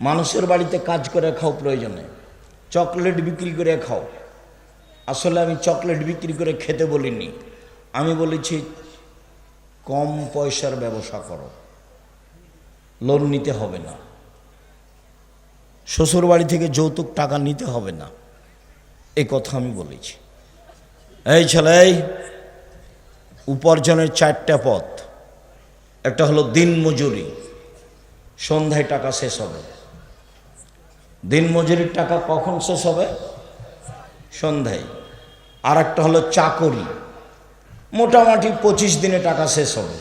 মানুষের বাড়িতে কাজ করে খাও প্রয়োজনে। চকলেট বিক্রি করে খাও। আসলে আমি চকলেট বিক্রি করে খেতে বলিনি। আমি বলেছি, কম পয়সার ব্যবসা করো। লোন নিতে হবে না। শ্বশুর বাড়ি থেকে যৌতুক টাকা নিতে হবে না। এই কথা আমি বলেছি। এই ছেলে উপার্জনের চারটা পথ। একটা হলো দিন মজুরি। সন্ধ্যায় টাকা শেষ হবে। দিন মজুরির টাকা কখন শেষ হবে? সন্ধ্যায়। আর একটা হলো চাকরি। মোটামুটি পঁচিশ দিনে টাকা শেষ হবে।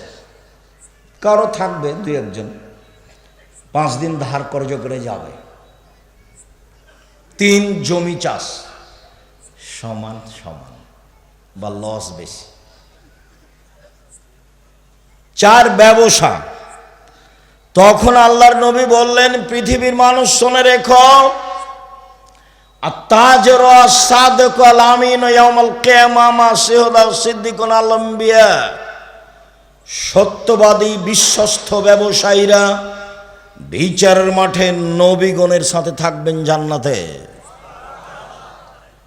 কারও থাকবে দুই একজন। পাঁচ দিন ধার কর্য করে যাবে। তিন জমি চাষ। সমান সমান বা লস বেশি। চার ব্যবসা। তখন আল্লাহর নবী বললেন, পৃথিবীর মানুষ শোনে রেখো সত্যবাদী, বিশ্বস্ত ব্যবসায়ীরা বিচারের মাঠে নবীগণের সাথে থাকবেন জান্নাতে।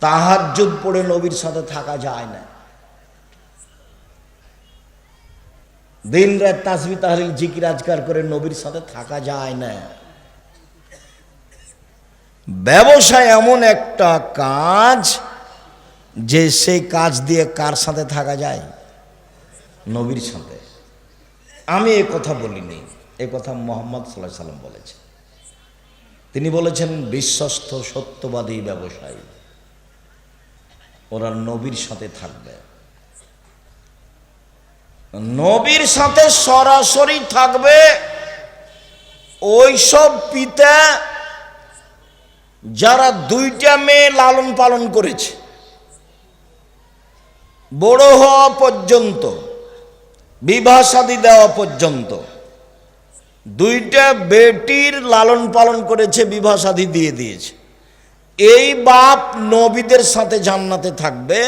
তাহাজ্জুদ পড়ে নবীর সাথে থাকা যায় না। দিন রাত তাসবি তাহলিল জিকির আজকার করে নবীর সাথে থাকা যায় না। ব্যবসা এমন একটা কাজ যে সেই কাজ দিয়ে কার সাথে থাকা যায়? নবীর সাথে। আমি এ কথা বলিনি, এ কথা মোহাম্মদ সাল্লাহ সাল্লাম বলেছেন। তিনি বলেছেন, বিশ্বস্ত সত্যবাদী ব্যবসায়ী, ওরা নবীর সাথে থাকবে। নবীর সাথে সরাসরি থাকবে ওইসব পিতা যারা দুইটা মেয়ে লালন পালন করেছে। বড় হওয়া পর্যন্ত, বিবাহ শাদী দেওয়া পর্যন্ত দুইটা বেটির লালন পালন করেছে, বিবাহ শাদী দিয়ে দিয়েছে। এই বাপ নবীদের সাথে জান্নাতে থাকবে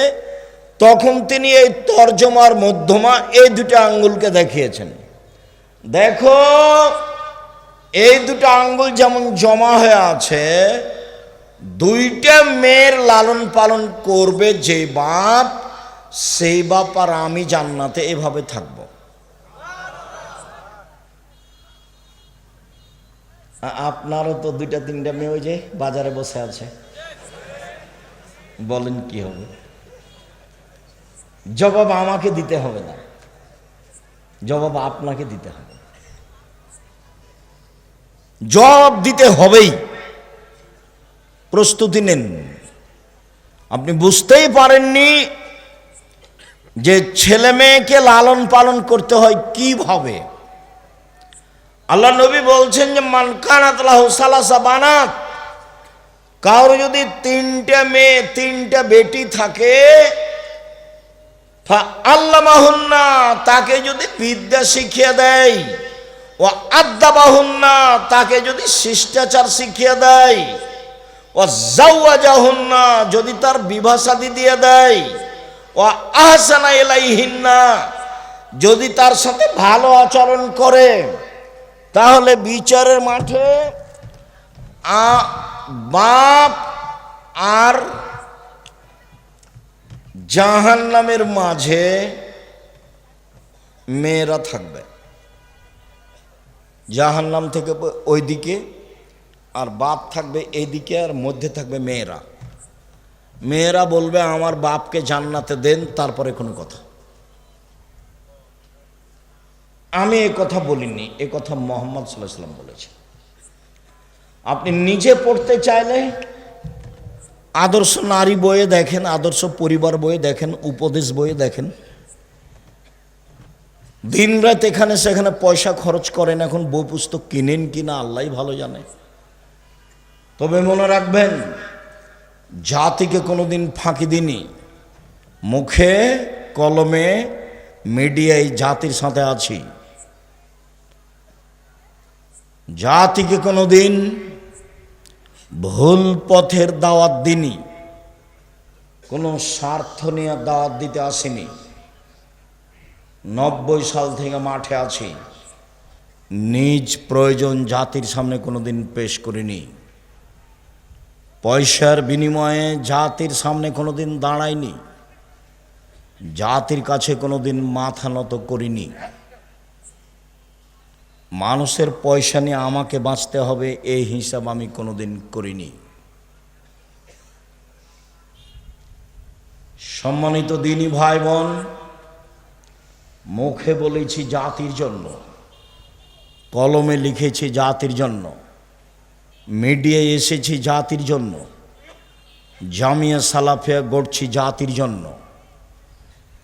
তখন তিনি এই তর্জমার মধ্যমা এই দুটো আঙ্গুলকে দেখিয়েছেন। দেখো, এই দুটো আঙ্গুল যেমন জমা হয়ে আছে, দুইটা মেয়ের লালন পালন করবে যে বাপ, সেই বাপ আর আমি জান্নাতে এভাবে থাকব। আপনারও তো দুইটা তিনটা মেয়ে ওই যে বাজারে বসে আছে। বলেন কি হবে? জবাব আমাকে দিতে হবে না। জবাব আপনাকে দিতে হবে। জবাব দিতে হবেই। প্রস্তুতি নেন। আপনি বুঝতেই পারেননি যে ছেলে মেয়েকে লালন পালন করতে হয় কীভাবে। আল্লাহ নবী বলছেন যে মানকানাত কারও যদি তিনটা মেয়ে, তিনটা বেটি থাকে আল্লামাহুন্না তাকে যদি বিদ্যা শিখিয়ে দেয়। ও আদ্দাবাহুন্না তাকে যদি শিষ্টাচার শিখিয়ে দেয়। ও জাউয়াজাহুন্না যদি তার বিবাহ দিয়ে দেয়। ও আহসানা এলাইহিন্না যদি তার সাথে ভালো আচরণ করে। তাহলে বিচারের মাঠে বাপ আর জাহান নামের মাঝে মেয়েরা থাকবে। জাহান নাম থেকে ওইদিকে আর বাপ থাকবে এইদিকে আর মধ্যে থাকবে মেয়েরা। মেয়েরা বলবে, আমার বাপকে জান্নাতে দেন, তারপরে কোনো কথা। আমি এ কথা বলিনি, এ কথা মোহাম্মদ সাল্লাহ সাল্লাম বলেছে আপনি নিজে পড়তে চাইলে আদর্শ নারী বইয়ে দেখেন, আদর্শ পরিবার বইয়ে দেখেন, উপদেশ বইয়ে দেখেন। দিন রাত এখানে সেখানে পয়সা খরচ করেন, এখন বই পুস্তক কিনেন কি না আল্লাহ ভালো জানে। তবে মনে রাখবেন, জাতিকে কোনোদিন ফাঁকি দিনি মুখে, কলমে, মিডিয়ায় জাতির সাথে আছি। জাতিকে কোনোদিন ভুল পথের দাওয়াত দিনি। কোনো স্বার্থ নিয়ে দাওয়াত দিতে আসেনি। নব্বই সাল থেকে মাঠে আছি। নিজ প্রয়োজন জাতির সামনে কোনো দিন পেশ করিনি। পয়সার বিনিময়ে জাতির সামনে কোনো দিন দাঁড়াইনি। জাতির কাছে কোনোদিন মাথা নত করিনি। মানুষের পয়সা নিয়ে আমাকে বাঁচতে হবে, এই হিসাব আমি কোনোদিন করিনি। সম্মানিত দিনী ভাই বোন মুখে বলেছি জাতির জন্য, কলমে লিখেছি জাতির জন্য, মিডিয়ায় এসেছি জাতির জন্য, জামিয়া সালাফিয়া গড়ছি জাতির জন্য।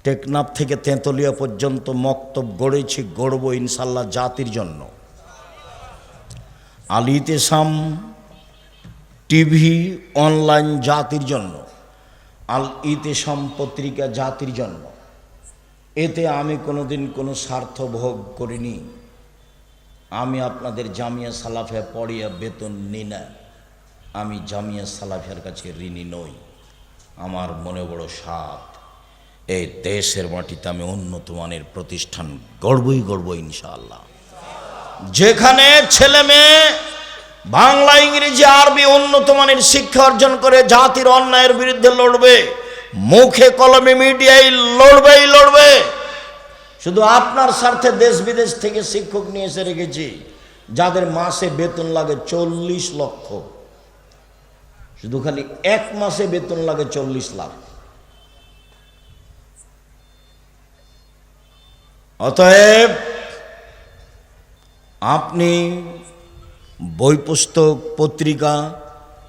টেকনাফ থেকে তেঁতলিয়া পর্যন্ত মক্তব গড়েছি, গড়ব ইনশাল্লাহ জাতির জন্য। আলিতে সাম, টিভি অনলাইন জাতির জন্য, আল ইতেসাম পত্রিকা জাতির জন্য। এতে আমি কোনোদিন কোনো স্বার্থ ভোগ করিনি। আমি আপনাদের জামিয়া সালাফিয়া পড়িয়া বেতন নিই না। আমি জামিয়া সালাফিয়ার কাছে ঋণী নই। আমার মনে বড় সাথ এই দেশের মাটিতে আমি উন্নত মানের প্রতিষ্ঠান গড়বই গড়ব ইনশাআল্লাহ। যেখানে ছেলে মেয়ে বাংলা, ইংরেজি, আরবি উন্নত মানের শিক্ষা অর্জন করে জাতির অন্যায়ের বিরুদ্ধে লড়বে, মুখে কলমে মিডিয়ায় লড়বেই লড়বে। শুধু আপনার স্বার্থে দেশ বিদেশ থেকে শিক্ষক নিয়ে এসে রেখেছি, যাদের মাসে বেতন লাগে চল্লিশ লক্ষ। শুধু খালি এক মাসে বেতন লাগে চল্লিশ লাখ। অতএব আপনি বই পুস্তক, পত্রিকা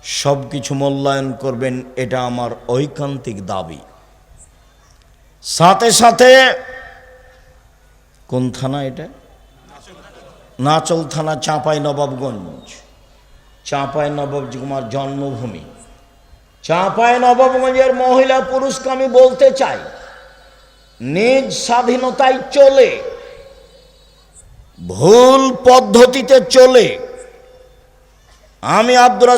সব কিছু মূল্যায়ন করবেন, এটা আমার ঐকান্তিক দাবি। সাথে সাথে কোন থানা এটা? নাচল থানা, চাঁপাই নবাবগঞ্জ। চাঁপাই নবাবজি কুমার জন্মভূমি। চাঁপাই নবাবগঞ্জের মহিলা পুরুষকে আমি বলতে চাই নিজ স্বাধীনতায় চলে, ভুল পদ্ধতিতে চলে। আমি আব্দুর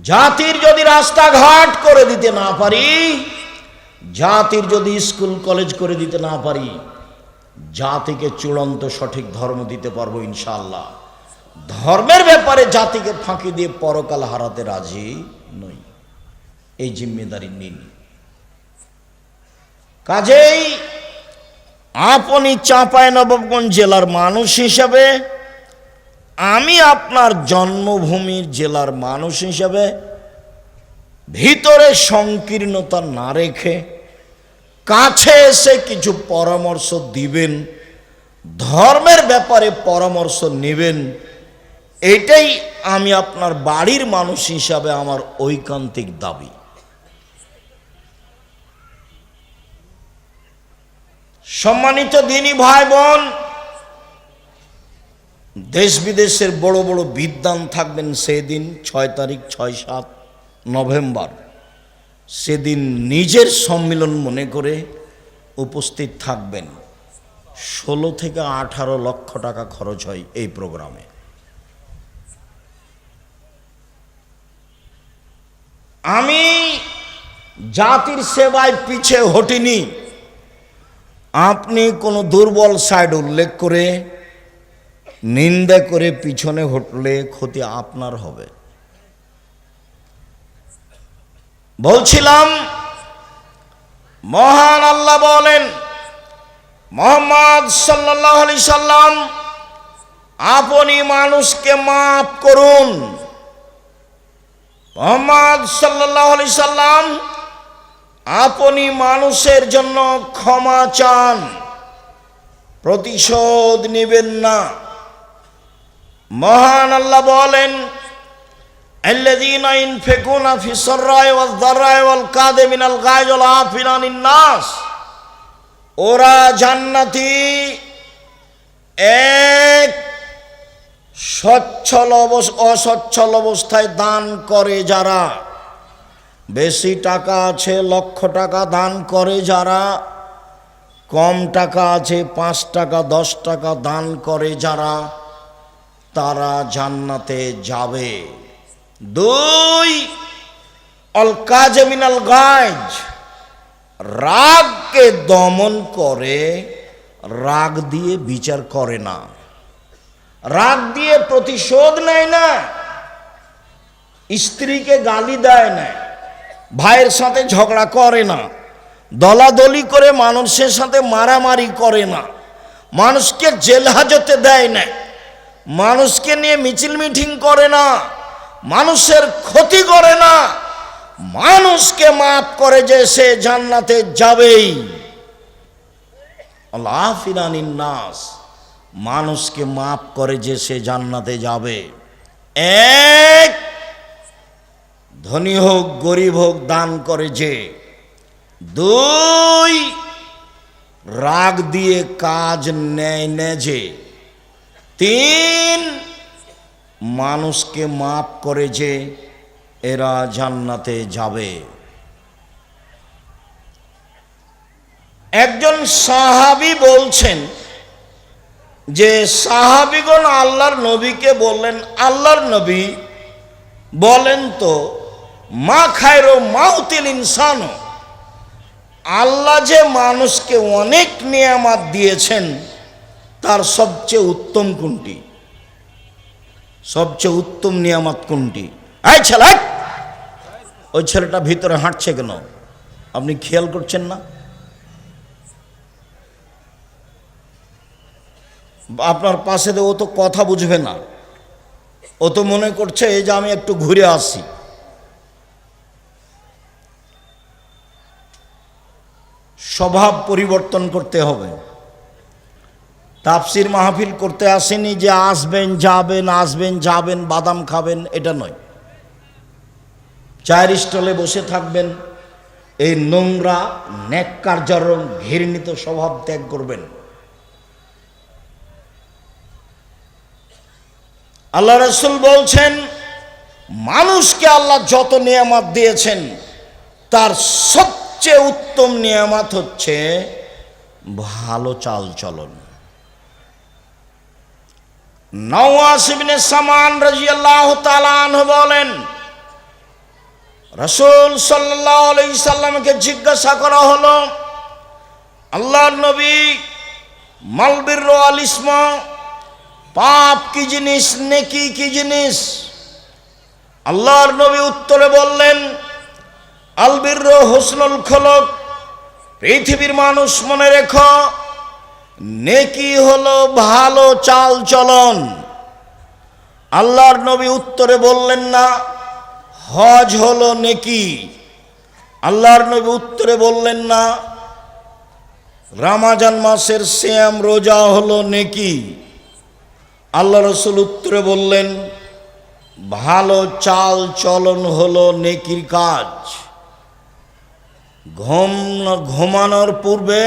জাতির যদি রাস্তাঘাট করে দিতে না পারি, জাতির যদি স্কুল, কলেজ করে দিতে না পারি, জাতিকে চূড়ান্ত সঠিক ধর্ম দিতে পারব ইনশাল্লাহ ধর্মের ব্যাপারে জাতিকে ফাঁকি দিয়ে পরকাল হারাতে রাজি নই। এই জিম্মেদারি নিন। কাজেই আপনি চাঁপায় নবাবগঞ্জ জেলার মানুষ হিসাবে, আমি আপনার জন্মভূমির জেলার মানুষ হিসাবে ভিতরে সংকীর্ণতা না রেখে কাছে এসে কিছু পরামর্শ দিবেন, ধর্মের ব্যাপারে পরামর্শ নেবেন, এটাই আমি আপনার বাড়ির মানুষ হিসাবে আমার ঐকান্তিক দাবি। সম্মানিত দিনী ভাই বোন, দেশ বিদেশের বড় বড় বিদ্বান থাকবেন সেদিন ছয় তারিখ, ছয় সাত নভেম্বর। সেদিন নিজের সম্মিলন মনে করে উপস্থিত থাকবেন। ষোলো থেকে আঠারো লক্ষ টাকা খরচ হয় এই প্রোগ্রামে। আমি জাতির সেবায় পিছে হটিনি। আপনি কোনো দুর্বল সাইড উল্লেখ করে, নিন্দা করে পিছনে হটলে ক্ষতি আপনার হবে। বলছিলাম, মহান আল্লাহ বলেন, মোহাম্মদ সাল্লাহ আলি সাল্লাম, আপনি মানুষকে মাফ করুন। মোহাম্মদ সাল্লাহ আলি সাল্লাম আপনি মানুষের জন্য ক্ষমা চান, প্রতিশোধ নেবেন না। মহান আল্লাহ বলেন ওরা জান্নাতি, এক সচ্ছল অবস অসচ্ছল অবস্থায় দান করে যারা। বেশি টাকা আছে, লক্ষ টাকা দান করে যারা। কম টাকা আছে, পাঁচ টাকা, দশ টাকা দান করে যারা, তারা জান্নাতে যাবে। দুই অল কাজে মিনাল গাজ রাগকে দমন করে, রাগ দিয়ে বিচার করে না। রাগ দিয়ে প্রতিশোধ নেয় না। স্ত্রীকে গালি দেয় না। ভাইয়ের সাথে ঝগড়া করে না। দলাদলি করে মানুষের সাথে মারামারি করে না। মানুষকে জেল হাজতে দেয় না। মানুষকে নিয়ে মিছিল মিটিং করে না। মানুষের ক্ষতি করে না। মানুষকে মাফ করে যে সে জান্নাতে যাবেই। নাস মানুষকে মাফ করে যে সে জান্নাতে যাবে। এক ধনী হোক, গরিব হোক, দান করে যে। দুই, রাগ দিয়ে কাজ নেয় নে যে তিন, মানুষকে মাফ করে যে এরা জান্নাতে যাবে। একজন সাহাবি বলছেন যে, সাহাবিগণ আল্লাহর নবীকে বললেন, আল্লাহর নবী বলেন তো মা খায়রো মাউতিল ইনসান। আল্লাহ যে মানুষকে অনেক নিয়ামাত দিয়েছেন, তার সবচেয়ে উত্তম কোনটি? সবচেয়ে উত্তম নিয়ামত কোনটি? এই ছেলে, ওই ছেলেটা ভিতরে হাঁটছে কেন? আপনি খেয়াল করছেন না? আপনার পাশে ও তো কথা বুঝবে না। ও তো মনে করছে, এই যে আমি একটু ঘুরে আসি। স্বভাব পরিবর্তন করতে হবে। তাপসির মাহফিল করতে আসেনি যে আসবেন, যাবেন আসবেন, যাবেন, বাদাম খাবেন, এটা নয়। চায়ের স্টলে বসে থাকবেন, এই নোংরা ন্যাক্কারজরম ঘৃণিত স্বভাব ত্যাগ করবেন। আল্লাহ রসুল বলছেন, মানুষকে আল্লাহ যত নিয়ামত দিয়েছেন, তার সবচেয়ে উত্তম নিয়ামত হচ্ছে ভালো চাল চলন নওয়াসিবিনে সামান রাজিয়াল্লাহ তালান বলেন, রসুল সাল্লাহ আলাই সাল্লামকে জিজ্ঞাসা করা হলো, আল্লাহর নবী মালবির আল পাপ কি জিনিস, নেকি কি জিনিস? আল্লাহর নবী উত্তরে বললেন আলবির হোসনুল খলক, পৃথিবীর মানুষ মনে রেখো, নেকি হলো ভালো চাল চলন। আল্লাহর নবী উত্তরে বললেন না, হজ হলো নেকি। আল্লাহর নবী উত্তরে বললেন না, রামাজান মাসের শ্যাম রোজা হলো নেকি। আল্লাহ রসুল উত্তরে বললেন, ভালো চাল চলন হলো নেকির কাজ। ঘুম ঘুমানোর পূর্বে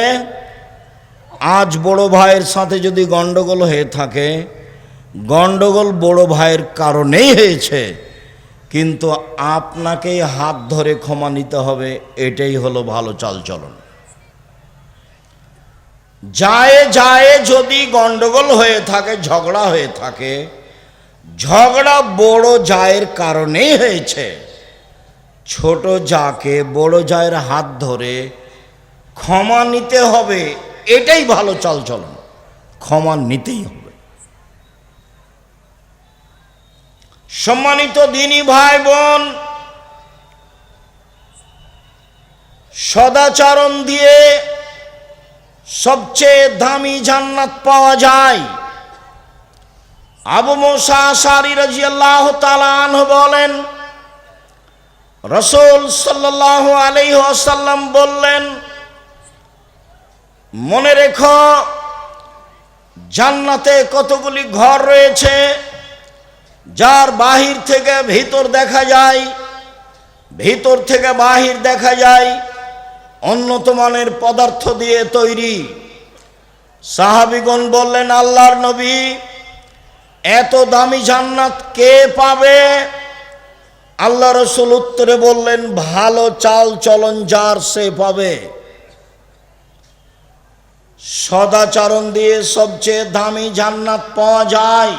আজ বড় ভাইয়ের সাথে যদি গন্ডগোল হয়ে থাকে গন্ডগোল বড় ভাইয়ের কারণেই হয়েছে, কিন্তু আপনাকেই হাত ধরে ক্ষমা নিতে হবে, এটাই হলো ভালো চালচলন। যায় যায় যদি গন্ডগোল হয়ে থাকে, ঝগড়া হয়ে থাকে, ঝগড়া বড় জায়ের কারণেই হয়েছে। ছোট যাকে, বড় জায়ের হাত ধরে ক্ষমা নিতে হবে, এটাই ভালো চালচলন। ক্ষমা নিতেই হবে। সম্মানিত দিনী ভাই বোন সদাচরণ দিয়ে সবচেয়ে দামি জান্নাত পাওয়া যায়। আবু মোসা সারি রাজি আল্লাহ তালান বলেন রসুল সাল্লাহ আলি আসাল্লাম বললেন, মনে রেখো, জান্নাতে কতগুলি ঘর রয়েছে, যার বাহির থেকে ভিতর দেখা যায়, ভিতর থেকে বাহির দেখা যায় উন্নত মানের পদার্থ দিয়ে তৈরি। সাহাবিগণ বললেন, আল্লাহর নবী, এত দামি জান্নাত কে পাবে আল্লাহ রসুল উত্তরে বললেন, ভালো চাল চলন যার সে পাবে। সদাচরণ দিয়ে সবচেয়ে দামি জান্নাত পাওয়া যায়।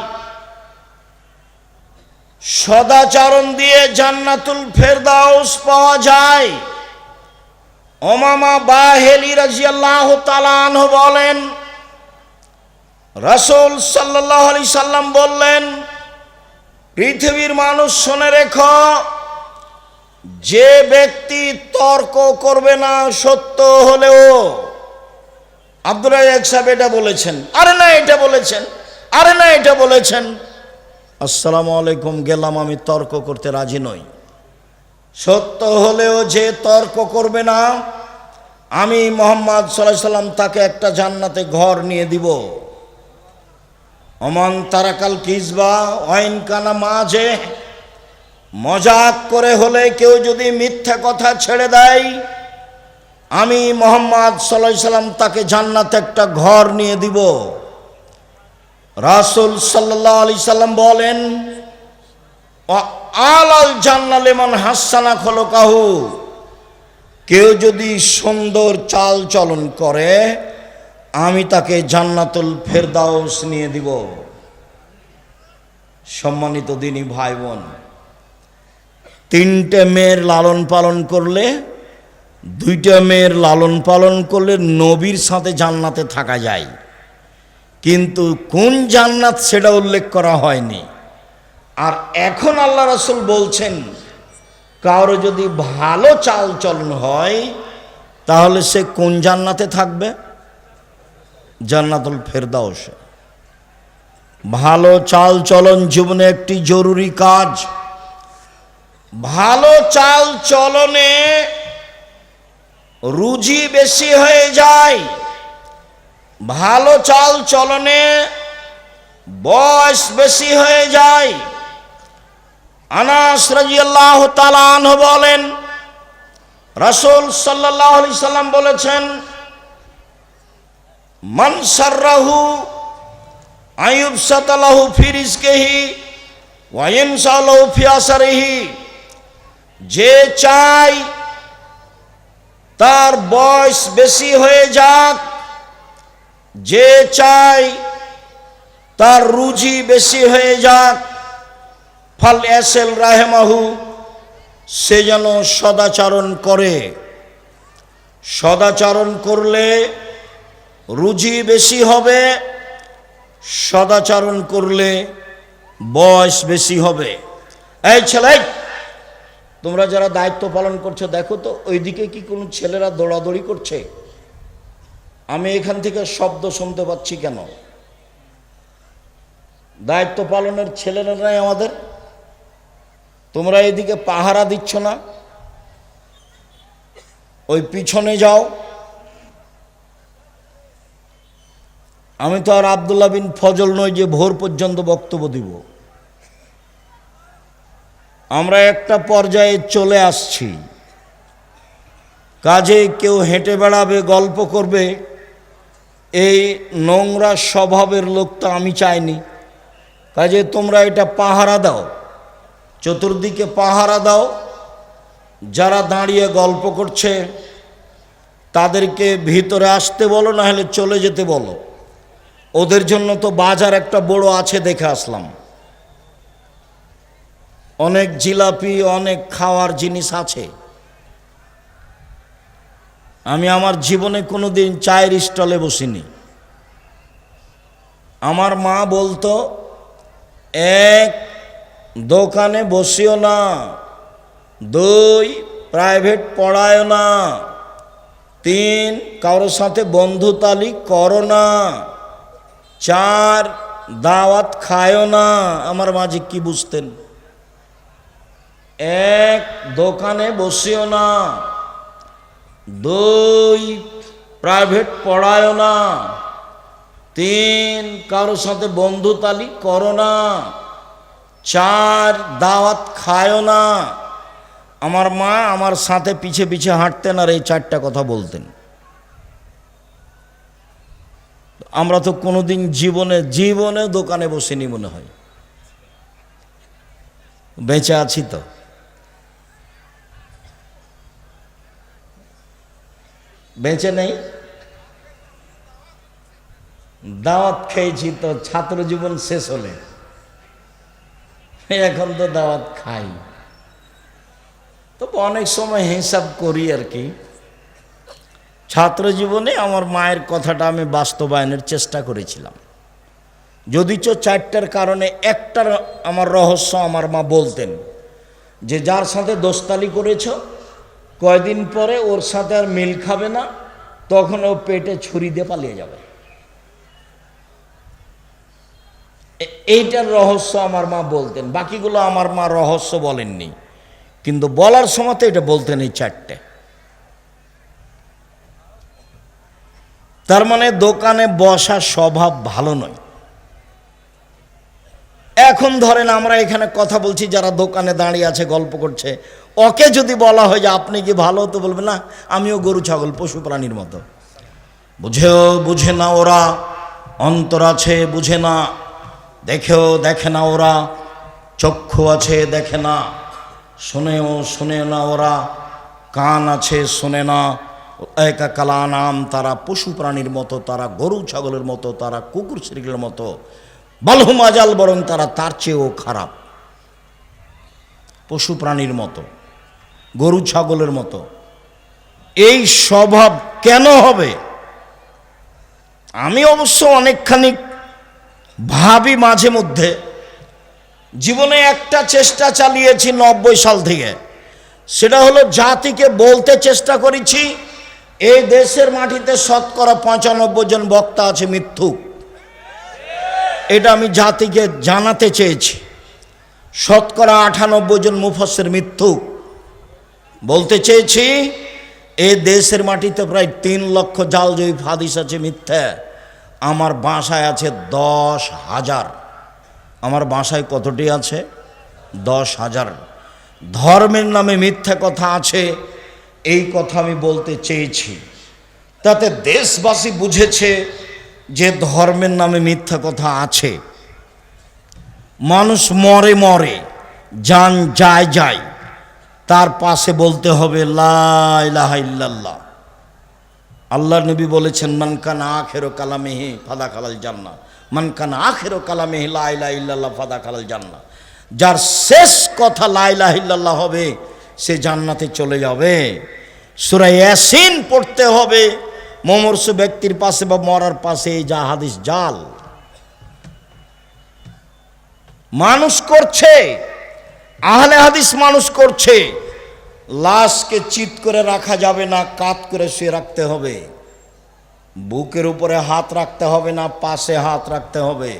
সদাচরণ দিয়ে জান্নাতুল ফেরদাউস পাওয়া যায়। ওমামা বাহেলি রাজিয়াল্লাহ তালান বলেন, রাসূল সাল্লাল্লাহু আলাইহি সাল্লাম বললেন পৃথিবীর মানুষ শুনে রেখো, যে ব্যক্তি তর্ক করবে না, সত্য হলেও আব্দুল রাজাক সাহেব এটা বলেছেন। আরে না, এটা বলেছেন। আরে না, এটা বলেছেন। আসসালামু আলাইকুম, গেলাম আমি তর্ক করতে রাজি নই। সত্য হলেও যে তর্ক করবে না, আমি মোহাম্মদ সাল্লাহ সাল্লাম তাকে একটা জান্নাতে ঘর নিয়ে দিব। অমন তারাকাল কিসবা ওয়াইন কানা মাঝে। মজাক করে হলে কেউ যদি মিথ্যা কথা ছেড়ে দেয়, আমি মোহাম্মদ সাল্লাহ সাল্লাম তাকে জান্নাতে একটা ঘর নিয়ে দিব। রাসুল সাল্লাহ আলি সাল্লাম বলেন আলাল জান্নালেমন হাসানা খলো কাহু কেউ যদি সুন্দর চাল চলন করে আমি তাকে জান্নাতুল ফেরদাউস নিয়ে দিব। সম্মানিত দিনী ভাই বোন, তিনটে মেয়ের লালন পালন করলে, দুইটা মেয়ের লালন পালন করলে নবীর সাথে জান্নাতে থাকা যায়। কিন্তু কোন জান্নাত সেটা উল্লেখ করা হয়নি। আর এখন আল্লাহ রসুল বলছেন, কারও যদি ভালো চাল চলন হয়, তাহলে সে কোন জান্নাতে থাকবে? জান্নাতুল ফেরদাউসে। ভালো চাল চলন জীবনে একটি জরুরি কাজ। ভালো চাল চলনে রুজি বেশি হয়ে যায়। ভালো চাল চলনে বয়স বেশি হয়ে যায়। আনাস রাজিয়াল্লাহ তালান বলেন, রাসূল আলাইহি সাল্লাম বলেছেন মান সাররাহু, আয়ুব সাতালাহু ফি রিজকিহি, ওয়া ইয়ানসালাহু ফি আসারিহি। যে চাই তার বয়স বেশি হয়ে যাক, যে চাই তার রুজি বেশি হয়ে যাক, ফল এসেল রাহেমাহু, সে যেন সদাচরণ করে। সদাচরণ করলে রুজি বেশি হবে, সদাচরণ করলে বয়স বেশি হবে। এই ছেলে, তোমরা যারা দায়িত্ব পালন করছ, দেখো তো, ওইদিকে কি কোনো ছেলেরা দৌড়াদৌড়ি করছে? আমি এখান থেকে শব্দ শুনতে পাচ্ছি কেন? দায়িত্ব পালনের ছেলেরা নাই আমাদের। তোমরা এদিকে পাহারা দিচ্ছ না। ওই পিছনে যাও। আমি তো আর আবদুল্লাহ বিন ফজল নই যে ভোর পর্যন্ত বক্তব্য দিব। আমরা একটা পর্যায়ে চলে আসছি। কাজে কেউ হেঁটে বেড়াবে, গল্প করবে, এই নোংরা স্বভাবের লোক তো আমি চাইনি। কাজে তোমরা এটা পাহারা দাও, চতুর্দিকে পাহারা দাও, যারা দাঁড়িয়ে গল্প করছে তাদেরকে ভিতরে আসতে বলো না হলে চলে যেতে বলো। ওদের জন্য তো বাজার একটা বড় আছে দেখে আসলাম। অনেক জিলাপি, অনেক খাওয়ার জিনিস আছে। আমি আমার জীবনে কোনো দিন চায়ের স্টলে বসিনি। আমার মা বলতো, এক দোকানে বসিও না, দুই প্রাইভেট পড়ায় না, তিন কারোর সাথে বন্ধুতালি করো না। চার দাওয়াত খায়ও না, আমার মাঝে কি বুঝতেন? এক, দোকানে বসেও না। দুই, প্রাইভেট পড়ায়ও না। তিন কারোর সাথে বন্ধুতালি করো না। চার, দাওয়াত খায়ও না। আমার মা আমার সাথে পিছে পিছে হাঁটতেন আর এই চারটা কথা বলতেন। আমরা তো কোনোদিন জীবনে জীবনে দোকানে বসিনি মনে হয়। বেঁচে আছি তো। বেঁচে নেই? দাওয়াত খেয়েছি তো, ছাত্র জীবন শেষ হলে। এখন তো দাওয়াত খাই। তবে অনেক সময় হিসাব করি আর কি। ছাত্র জীবনে আমার মায়ের কথাটা আমি বাস্তবায়নের চেষ্টা করেছিলাম। যদিচ চারটার কারণে একটার আমার রহস্য আমার মা বলতেন যে, যার সাথে দোস্তালি করেছ, কয়দিন পরে ওর সাথে আর মিল খাবে না, তখন ও পেটে ছুরি দিয়ে পালিয়ে যাবে। এইটার রহস্য আমার মা বলতেন। বাকিগুলো আমার মা রহস্য বলেননি। কিন্তু বলার সময় তো এটা বলতেন এই চারটে। তার মানে দোকানে বসা স্বভাব ভালো নয়। এখন ধরেন আমরা এখানে কথা বলছি, যারা দোকানে দাঁড়িয়ে আছে, গল্প করছে। ওকে যদি বলা হয় যে আপনি কি ভালো, তো বলবে, না, আমিও গরু, ছাগল, পশু, প্রাণীর মতো। বুঝেও বুঝে না ওরা, অন্তর আছে বুঝে না, দেখেও দেখে না ওরা, চক্ষু আছে দেখে না, শোনেও শোনে না ওরা, কান আছে শোনে না একা কালা নাম তারা পশু প্রাণীর মতো, তারা গরু ছাগলের মতো, তারা কুকুর শ্রীগুলোর মতো। বালহুমাজাল বরং তারা তার চেয়েও খারাপ। পশু প্রাণীর মতো, গরু ছাগলের মতো। এই স্বভাব কেন হবে? আমি অবশ্য অনেকখানি ভাবি মাঝে মধ্যে, জীবনে একটা চেষ্টা চালিয়েছি নব্বই সাল থেকে। সেটা হলো জাতিকে বলতে চেষ্টা করেছি এই দেশের মাটিতে শতকরা পঁচানব্বই জন বক্তা আছে মিথ্যুক এটা আমি জাতিকে জানাতে চেয়েছি। শতকরা আটানব্বই জন মুফসের মৃত্যু। বলতে চেয়েছি এ দেশের মাটিতে প্রায় তিন লক্ষ জাল জয়ী হাদিস আছে মিথ্যা। আমার বাসায় আছে দশ হাজার। আমার বাসায় কতটি আছে? দশ হাজার। ধর্মের নামে মিথ্যা কথা আছে। এই কথা আমি বলতে চেয়েছি। তাতে দেশবাসী বুঝেছে যে ধর্মের নামে মিথ্যা কথা আছে। মানুষ মরে মরে, যান যায় যায়, তার পাশে বলতে হবে লাহ ইল্লাল্লাহ। আল্লাহ নবী বলেছেন মানকান আখেরো কালামেহি ফাদা খালাল জান্না মানকান আখেরো কালামেহি লাইলা ইল্লাল্লাহ ফাদা খালাল জান্না যার শেষ কথা লাইলা ইল্লাল্লাহ হবে সে জান্নাতে চলে যাবে। সুরা ইয়াসিন পড়তে হবে। মমর্ষ ব্যক্তির পাশে বা মরার পাশে এই যা হাদিস জাল। মানুষ করছে, আহলে হাদিস মানুষ করছে। লাশকে চিত করে রাখা যাবে না, কাত করে শুয়ে রাখতে হবে। বুকের উপরে হাত রাখতে হবে না, পাশে হাত রাখতে হবে।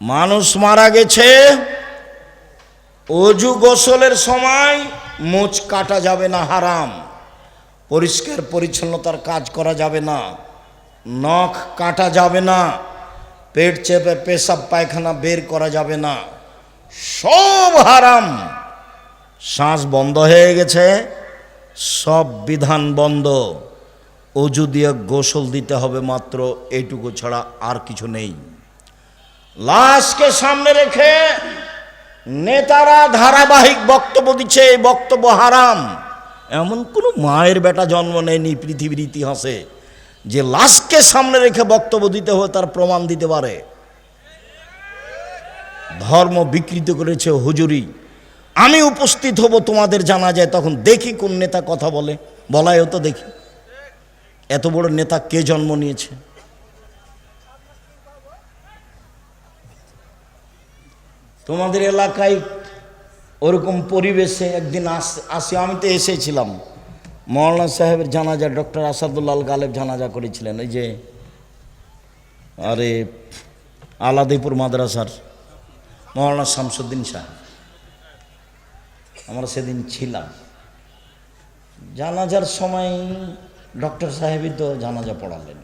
মানুষ মারা গেছে অজু গোসলের সময় মুচ কাটা যাবে না, হারাম। পরিষ্কার পরিচ্ছন্নতার কাজ করা যাবে না। নখ কাটা যাবে না। পেট চেপে পেশাব পায়খানা বের করা যাবে না। সব হারাম। শ্বাস বন্ধ হয়ে গেছে। সব বিধান বন্ধ। অজু দিয়ে গোসল দিতে হবে মাত্র এইটুকু ছাড়া আর কিছু নেই। লাশকে সামনে রেখে নেতারা ধারাবাহিক বক্তব্য দিচ্ছে, এই বক্তব্য হারাম। এমন কোনো মায়ের বেটা জন্ম নেয়নি পৃথিবীর ইতিহাসে, যে লাশকে সামনে রেখে বক্তব্য দিতে হবে তার প্রমাণ দিতে পারে। ধর্ম বিকৃত করেছে হুজুরি। আমি উপস্থিত হব তোমাদের জানা যায় তখন দেখি কোন নেতা কথা বলে। বলাই হতো দেখি। এত বড় নেতা কে জন্ম নিয়েছে? তোমাদের এলাকায় ওরকম পরিবেশে একদিন আস আমি তো এসেছিলাম। মৌলানা সাহেবের জানাজা, ডক্টর আসাদুল্লাল গালেব জানাজা করেছিলেন, ওই যে, আরে, আলাদিপুর মাদ্রাসার মৌলানা শামসুদ্দিন সাহেব আমরা সেদিন ছিলাম। জানাজার সময় ডক্টর সাহেবই তো জানাজা পড়ালেন।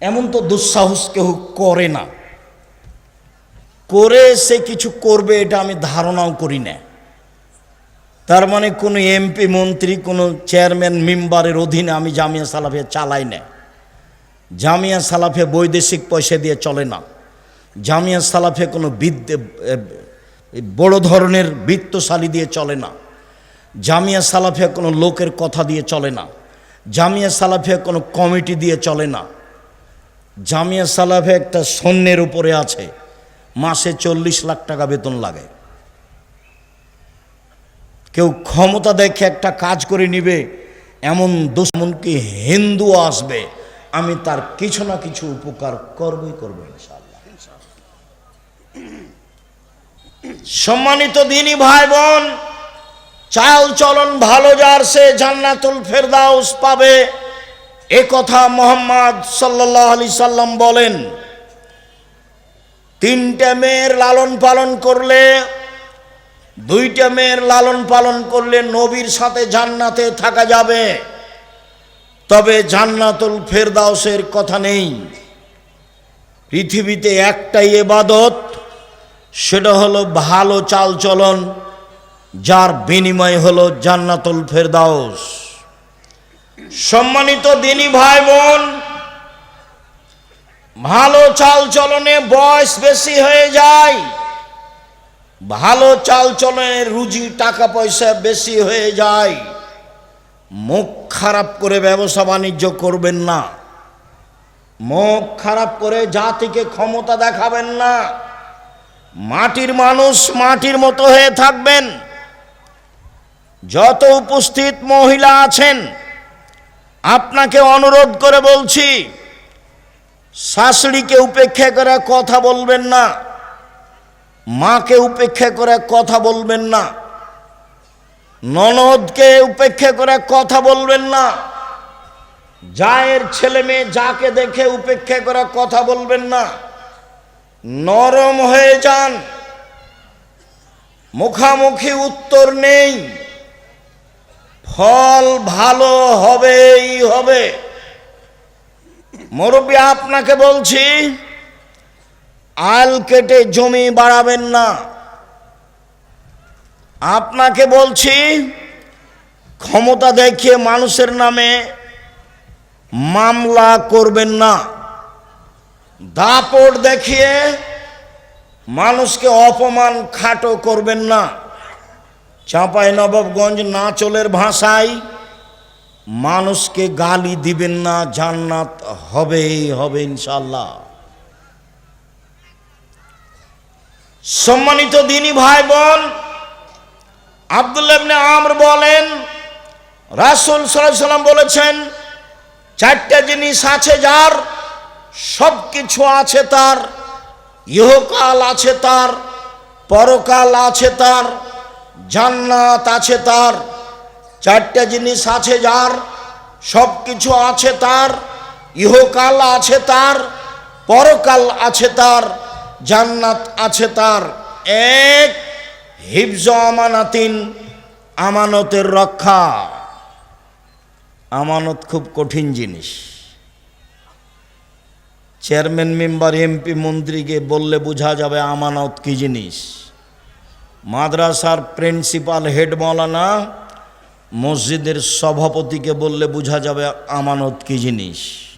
এমন তো দুঃসাহস কেউ করে না। করে সে কিছু করবে, এটা আমি ধারণাও করি না। তার মানে কোনো এমপি মন্ত্রী, কোনো চেয়ারম্যান মেম্বারের অধীনে আমি জামিয়া সালাফিয়া চালাই না। জামিয়া সালাফে বৈদেশিক পয়সা দিয়ে চলে না। জামিয়া সালাফে কোনো বিদ্যে বড় ধরনের বৃত্তশালী দিয়ে চলে না। জামিয়া সালাফে কোনো লোকের কথা দিয়ে চলে না। জামিয়া সালাফে কোনো কমিটি দিয়ে চলে না। জামিয়া সালাফে একটা সৈন্যের উপরে আছে। মাসে চল্লিশ লাখ টাকা বেতন লাগে। কেউ ক্ষমতা দেখে একটা কাজ করে নিবে, এমন দুশ্মনকে হিন্দু আসবে, আমি তার কিছু না কিছু উপকার করবই করব ইনশাআল্লাহ। সম্মানিত দিনী ভাই বোন চাল চলন ভালো যার সে জান্নাতুল ফেরদাউস পাবে। এ কথা মোহাম্মদ সাল্লাহ আলি সাল্লাম বলেন তিনটে মেয়ের লালন পালন করলে, দুইটা মেয়ের লালন পালন করলে নবীর সাথে জান্নাতে থাকা যাবে। তবে জান্নাতুল ফেরদাউসের কথা নেই। পৃথিবীতে একটাই এবাদত, সেটা হলো ভালো চালচলন, যার বিনিময় হলো জান্নাতুল ফেরদাউস। সম্মানিত দিনী ভাই বোন ভালো চাল চলনে বয়স বেশি হয়ে যায়। ভালো চাল চলনে রুজি টাকা পয়সা বেশি হয়ে যায়। মুখ খারাপ করে ব্যবসা বাণিজ্য করবেন না। মুখ খারাপ করে জাতিকে ক্ষমতা দেখাবেন না। মাটির মানুষ মাটির মতো হয়ে থাকবেন। যত উপস্থিত মহিলা আছেন, আপনাকে অনুরোধ করে বলছি শাশুড়িকে উপেক্ষা করে কথা বলবেন না। মাকে উপেক্ষা করে কথা বলবেন না। ননদকে উপেক্ষা করে কথা বলবেন না। জায়ের ছেলে মেয়ে যাকে দেখে উপেক্ষা করে কথা বলবেন না। নরম হয়ে যান। মুখামুখি উত্তর নেই। ফল ভালো হবেই হবে। মুরব্বী, আপনাকে বলছি, আল কেটে জমি বাড়াবেন না। আপনাকে বলছি, ক্ষমতা দেখিয়ে মানুষের নামে মামলা করবেন না। দাপট দেখিয়ে মানুষকে অপমান খাটো করবেন না। চাঁপাই নবাবগঞ্জ নাচলের ভাষায় মানুষকে গালি দিবেন না, জান্নাত হবেই হবে ইনশাল্লাহ সম্মানিত দিনী ভাই বোন আবদুল্লাবনে আমর বলেন, রাসুল সাল্লাম বলেছেন, চারটা জিনিস আছে যার সব কিছু আছে তার, ইহকাল আছে তার, পরকাল আছে তার, জান্নাত আছে তার চারটা জিনিস আছে যার সব কিছু আছে তার, ইহকাল আছে তার, পরকাল আছে তার, জান্নাত আছে তার। এক, হিফজ আমানাতিন, আমানতের রক্ষা। আমানত খুব কঠিন জিনিস। চেয়ারম্যান, মেম্বার, এমপি, মন্ত্রীকে বললে বোঝা যাবে আমানত কি জিনিস। মাদ্রাসার প্রিন্সিপাল, হেড মৌলানা মসজিদের সভাপতিকে বললে বোঝা যাবে আমানত কি জিনিস।